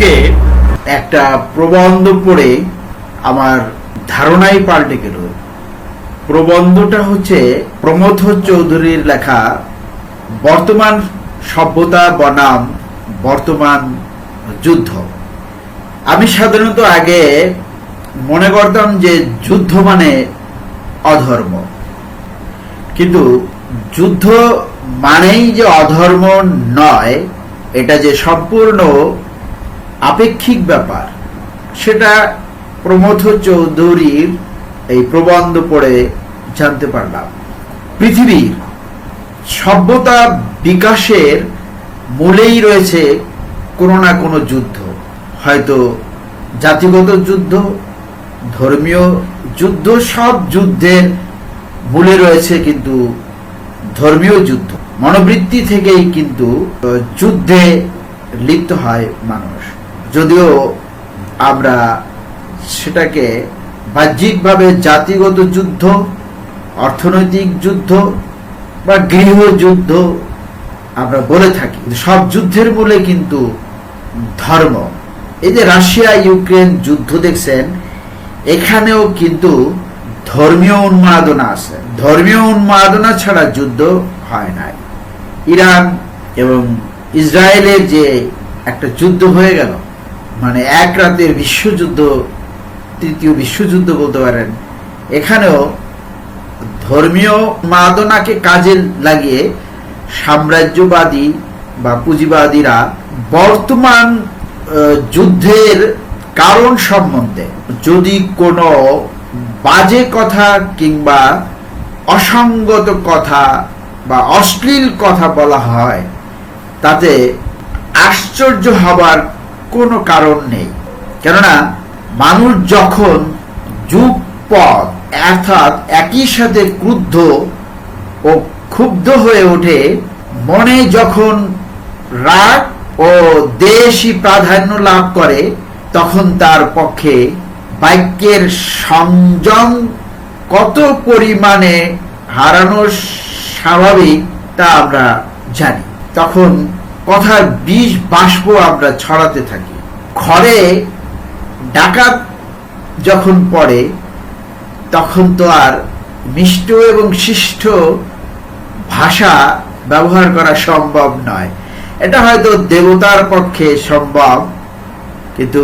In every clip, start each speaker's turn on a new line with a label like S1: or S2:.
S1: আজকে একটা প্রবন্ধ পড়ে আমার ধারণাই পাল্টে গেল। প্রবন্ধটা হচ্ছে প্রমথ চৌধুরীর লেখা, বর্তমান সভ্যতা বনাম, বর্তমান যুদ্ধ। আমি সাধারণত আগে মনে করতাম যে যুদ্ধ মানে অধর্ম। কিন্তু যুদ্ধ মানেই যে অধর্ম নয়, এটা যে সম্পূর্ণ আপেক্ষিক ব্যাপার। সেটা প্রমথ চৌধুরীর এই প্রবন্ধ পড়ে জানতে পারলাম। পৃথিবীর সভ্যতা বিকাশের মূলেই রয়েছে কোনো না কোনো যুদ্ধ। হয়তো জাতিগত যুদ্ধ, ধর্মীয় যুদ্ধ, সব যুদ্ধের মূলে রয়েছে কিন্তু ধর্মীয় যুদ্ধ। মনোবৃত্তি থেকেই কিন্তু যুদ্ধে লিপ্ত হয় মানুষ। যদিও আমরা সেটাকে বাহ্যিকভাবে জাতিগত যুদ্ধ, অর্থনৈতিক যুদ্ধ বা গৃহযুদ্ধ আমরা বলে থাকি। সব যুদ্ধের মূলে কিন্তু ধর্ম। এই যে রাশিয়া, ইউক্রেন যুদ্ধ দেখছেন, এখানেও কিন্তু ধর্মীয় উন্মাদনা আছে। ধর্মীয় উন্মাদনা ছাড়া যুদ্ধ হয় নাই। ইরান এবং ইসরায়েলের যে একটা যুদ্ধ হয়ে গেল মানে এক রাতের বিশ্বযুদ্ধ, তৃতীয় বিশ্বযুদ্ধ বলতে পারেন, এখানেও ধর্মীয় মাদনাকে কাজে লাগিয়ে সাম্রাজ্যবাদী বা পুঁজিবাদীরা বর্তমান যুদ্ধের কারণ সম্বন্ধে যদি কোনো বাজে কথা কিংবা অসঙ্গত কথা বা অশ্লীল কথা বলা হয়, তাতে আশ্চর্য হবার কোনো কারণ নেই। কেননা, মানুষ যখন যুগপথ অর্থাৎ একই সাথে ক্রুদ্ধ ও ক্ষুব্ধ হয়ে ওঠে, মনে যখন রাগ ও দেশই প্রাধান্য লাভ করে, তখন তার পক্ষে বাক্যের সংযম কত পরিমাণে হারানো স্বাভাবিক তা আমরা জানি। তখন কথার বিষ বাষ্প আমরা ছড়াতে থাকি। ঘরে ডাকাত যখন পড়ে, তখন তো আর মিষ্ট এবং শিষ্ট ভাষা ব্যবহার করা সম্ভব নয়। এটা হয়তো দেবতার পক্ষে সম্ভব, কিন্তু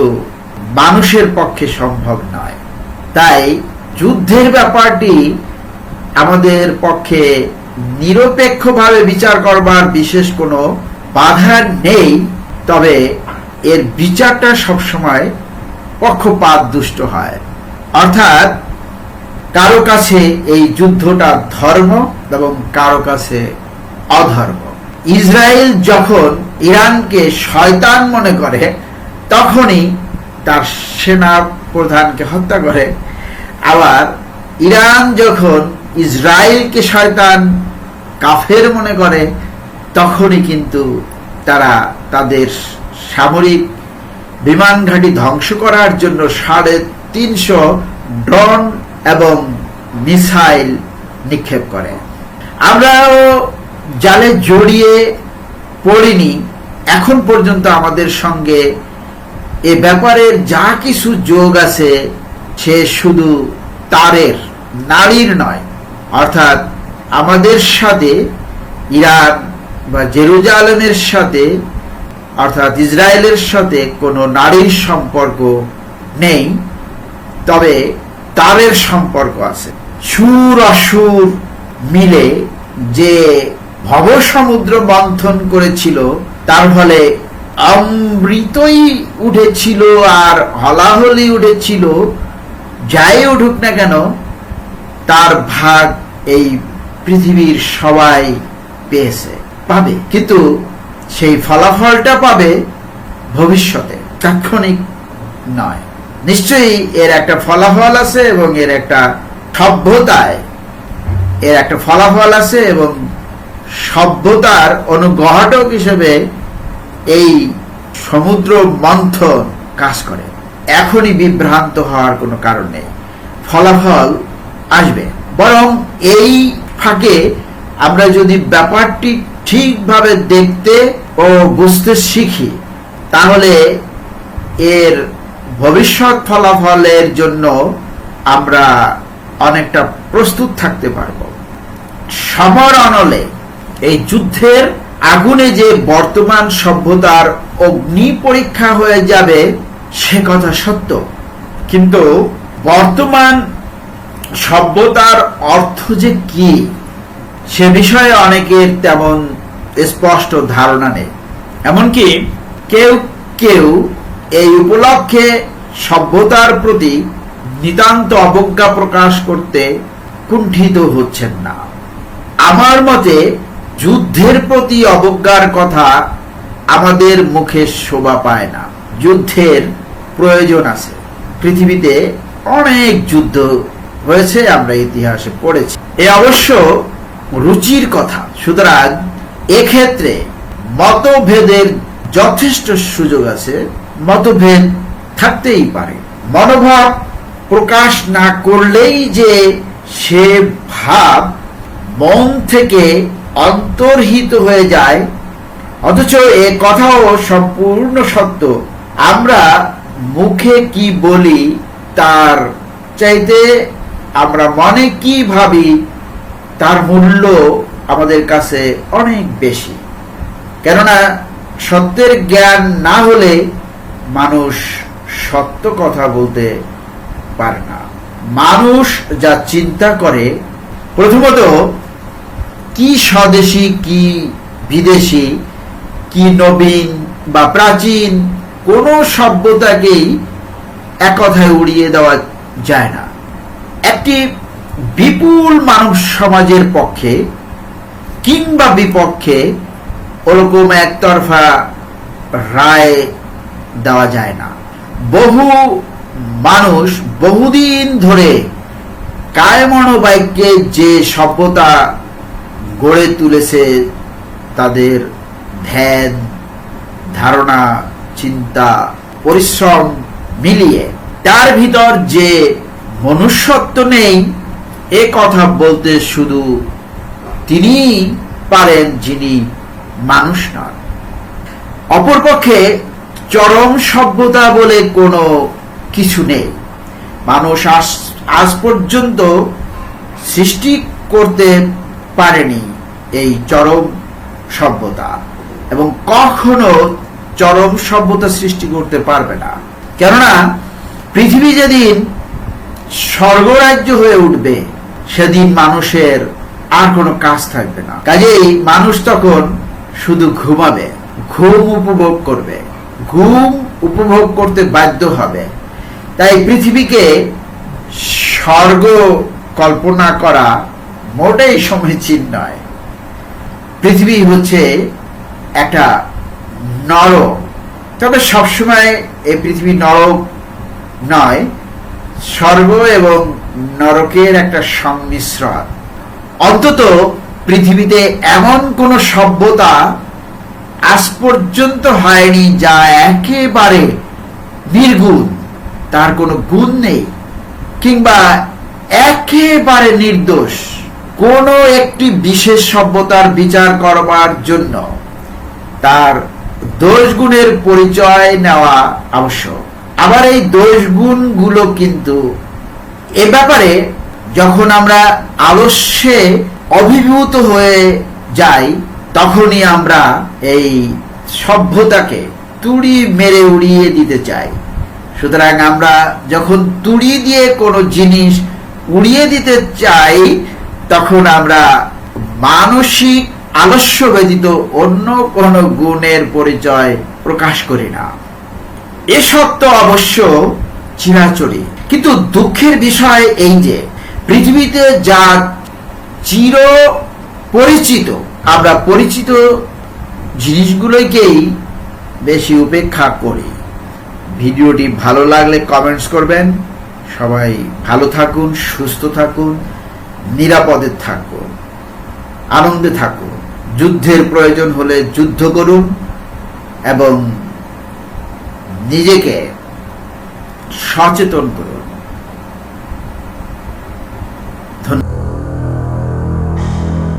S1: মানুষের পক্ষে সম্ভব নয়। তাই যুদ্ধের ব্যাপারটি আমাদের পক্ষে নিরপেক্ষভাবে বিচার করবার বিশেষ কোনো বাধা নেই, তবে এর বিচারটা সবসময় পক্ষপাত দুষ্ট হয়। অর্থাৎ, কারও কাছে এই যুদ্ধটা ধর্ম এবং কারও কাছে অধর্ম। ইসরায়েল যখন ইরানকে শয়তান মনে করে, তখনই তার সেনা প্রধানকে হত্যা করে। আবার ইরান যখন ইসরায়েলকে শয়তান কাফের মনে করে তখনই কিন্তু তারা তাদের সামরিক বিমান ঘাঁটি ধ্বংস করার জন্য সাড়ে তিনশো ড্রোন এবং মিসাইল নিক্ষেপ করে। আমরাও জালে জড়িয়ে পড়িনি। এখন পর্যন্ত আমাদের সঙ্গে এ ব্যাপারের যা কিছু যোগ আছে, সে শুধু তারের, নারীর নয়। অর্থাৎ আমাদের সাথে ইরান বা জেরুজালেমের সাথে, অর্থাৎ ইসরায়েলের সাথে কোনো নারীর সম্পর্ক নেই, তবে তারের সম্পর্ক আছে। সুর অসুর মিলে যে ভব সমুদ্র মন্থন করেছিল, তার ফলে অমৃতই উঠেছিল আর হলাহলি উঠেছিল, যাই উঠুক না কেন, তার ভাগ এই পৃথিবীর সবাই পেয়েছে। পাবে। কিন্তু সেই ফলাফলটা পাবে ভবিষ্যতে, তাৎক্ষণিক নয়। নিশ্চয়ই এর একটা ফলাফল আছে এবং এর একটা সভ্যতায়, এর একটা ফলাফল আছে এবং সভ্যতার অনুগ্রহটক হিসেবে এই সমুদ্র মন্থন কাজ করে। এখনই বিভ্রান্ত হওয়ার কোনো কারণ নেই। ফলাফল আসবে। বরং এই ফাঁকে আমরা যদি ব্যাপারটি ঠিকভাবে দেখতে ও বুঝতে শিখি, তাহলে এর ভবিষ্যৎ ফলাফলের জন্য আমরা অনেকটা প্রস্তুত থাকতে পারব। সমর অনলে এই যুদ্ধের আগুনে যে বর্তমান সভ্যতার অগ্নি পরীক্ষা হয়ে যাবে, সে কথা সত্য। কিন্তু বর্তমান সভ্যতার অর্থ যে কি, সে বিষয়ে অনেকের তেমন স্পষ্ট ধারণা নেই। এমনকি কেউ কেউ এই উপলক্ষে সভ্যতার প্রতি নিতান্ত অবজ্ঞা প্রকাশ করতে কুণ্ঠিত হচ্ছেন না। আমার মতে যুদ্ধের প্রতি অবজ্ঞার কথা আমাদের মুখে শোভা পায় না। যুদ্ধের প্রয়োজন আছে। পৃথিবীতে অনেক যুদ্ধ হয়েছে, আমরা ইতিহাসে পড়েছি। এ অবশ্য রুচির কথা। সুতরাং এক্ষেত্রে মতভেদের যথেষ্ট সুযোগ আছে। মতভেদ থাকতেই পারে। মনোভাব প্রকাশ না করলেই যে সে ভাব মন থেকে অন্তর্হিত হয়ে যায়। অথচ এ কথাও সম্পূর্ণ সত্য। আমরা মুখে কি বলি তার চাইতে আমরা মনে কি ভাবি তার মূল্য আমাদের কাছে অনেক বেশি। কেননা সত্যের জ্ঞান না হলে মানুষ সত্য কথা বলতে পারে না। মানুষ যা চিন্তা করে, প্রথমত, কি স্বদেশী, কি বিদেশি, কি নবীন বা প্রাচীন, কোনো সভ্যতাকেই এক কথায় উড়িয়ে দেওয়া যায় না। একটি বিপুল মানব সমাজের পক্ষে কিংবা বিপক্ষে ওরকম একতরফা রায় দেওয়া যায় না। বহু মানুষ বহুদিন ধরে কায়মনোবাক্যে যে সভ্যতা গড়ে তুলেছে তাদের ধ্যান ধারণা, চিন্তা, পরিশ্রম মিলিয়ে, তার ভিতর যে মনুষ্যত্ব নেই, এ কথা বলতে শুধু তিনিই পারেন যিনি মানুষ নন। অপরপক্ষে চরম সভ্যতা বলে কোনো কিছু নেই। মানুষ আজ আজ পর্যন্ত সৃষ্টি করতে পারেনি এই চরম সভ্যতা এবং কখনো চরম সভ্যতা সৃষ্টি করতে পারবে না। কেননা পৃথিবী যেদিন স্বর্গরাজ্য হয়ে উঠবে, সেদিন মানুষের আর কোনো কাজ থাকবে না। কাজেই মানুষ তখন শুধু ঘুমাবে, ঘুম উপভোগ করবে, ঘুম উপভোগ করতে বাধ্য হবে। তাই পৃথিবীকে স্বর্গ কল্পনা করা মোটেই সমীচীন নয়। পৃথিবী হচ্ছে একটা নরক। তবে সবসময় এই পৃথিবী নরক নয়, স্বর্গ এবং নরকের একটা সংমিশ্রণ। অন্তত পৃথিবীতে এমন কোন সভ্যতা আজ পর্যন্ত হয়নি যা একেবারে নির্গুণ। তার কোনো গুণ নেই, কিংবা একেবারে নির্দোষ কোন একটি বিশেষ সভ্যতার বিচার করবার জন্য। তার দোষ গুণের পরিচয় নেওয়া আবশ্যক। আবার এই দোষ গুণগুলো কিন্তু এ ব্যাপারে যখন আমরা আলস্যে অভিভূত হয়ে যাই, তখনই আমরা এই সভ্যতাকে তুড়ি মেরে উড়িয়ে দিতে চাই। সুতরাং আমরা যখন তুড়ি দিয়ে কোনো জিনিস উড়িয়ে দিতে চাই, তখন আমরা মানসিক আলস্য ব্যতীত অন্য কোনো গুণের পরিচয় প্রকাশ করি না। এ সত্য অবশ্য চিরাচরি কিন্তু দুঃখের বিষয় এই যে পৃথিবীতে যা চির পরিচিত, আমরা পরিচিত জিনিসগুলোকেই বেশি উপেক্ষা করি। ভিডিওটি ভালো লাগলে কমেন্টস করবেন। সবাই ভালো থাকুন, সুস্থ থাকুন, নিরাপদে থাকুন, আনন্দে থাকুন। যুদ্ধের প্রয়োজন হলে যুদ্ধ করুন এবং নিজেকে সচেতন করুন।